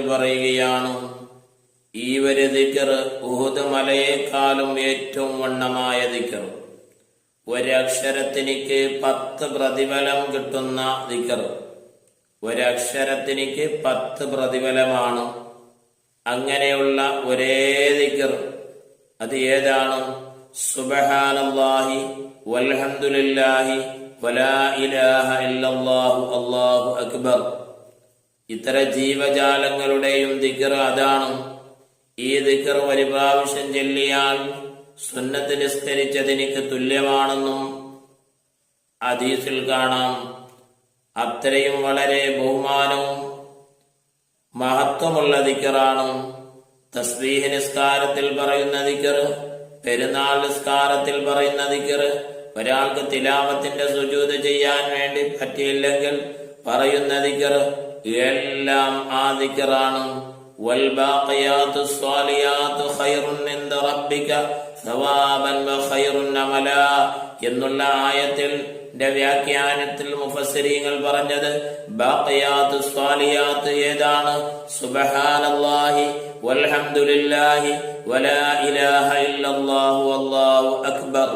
പറയുകയാണ് ഈ ഒരു ദിക്കർ ഉഹുദ് മലയേക്കാളും ഏറ്റവും വണ്ണമായ ദിക്കർ. ഒരക്ഷരത്തിനിക്ക് പത്ത് പ്രതിഫലം കിട്ടുന്ന ദിക്കർ. ഒരക്ഷരത്തിനിക്ക് പത്ത് പ്രതിഫലമാണ്. അങ്ങനെയുള്ള ഒരേ ദിക്കർ. അത് ഏതാണ്? സുബഹാനല്ലാഹി വൽഹംദുലില്ലാഹി വലാ ഇലാഹ ഇല്ലല്ലാഹു അല്ലാഹു അക്ബർ. ഇത്തര ജീവജാലങ്ങളുടെയും ദിഗർ അതാണ്. ഈ ദിഗർ ഒരു പ്രാവശ്യം ചൊല്ലിയാൽ സുന്നത്ത് നിസ്കരിച്ചതിനിക്ക് തുല്യമാണെന്നും അതീസിൽ കാണാം. അത്രയും വളരെ ബഹുമാനവും മഹത്വമുള്ള ദിക്കറാണ് തസ്ബീഹ് നിസ്കാരത്തിൽ പറയുന്ന ദിക്കർ പെരുന്നാൾ നിസ്കാരത്തിൽ പറയുന്ന ദിക്കർ ഒരാൾക്ക് തിലാവത്തിന്റെ സുജൂത് ചെയ്യാൻ വേണ്ടി പറ്റിയില്ലെങ്കിൽ പറയുന്ന ദിക്കർ എല്ലാം ആ ദിക്കറാണ് والباقيات الصالحات خير عند ربك ثوابا وخير عملا എന്നുള്ള ആയത്തിൽ ന്റെ വ്യാഖ്യാനത്തിൽ മുഫസ്സിരീങ്ങൾ പറഞ്ഞത് ബാഖിയാത്ത് സ്വാലിയാത്ത് ഏതാണ് സുബ്ഹാനല്ലാഹി വൽഹംദുലില്ലാഹി വലാ ഇലാഹ ഇല്ലല്ലാഹു അല്ലാഹു അക്ബർ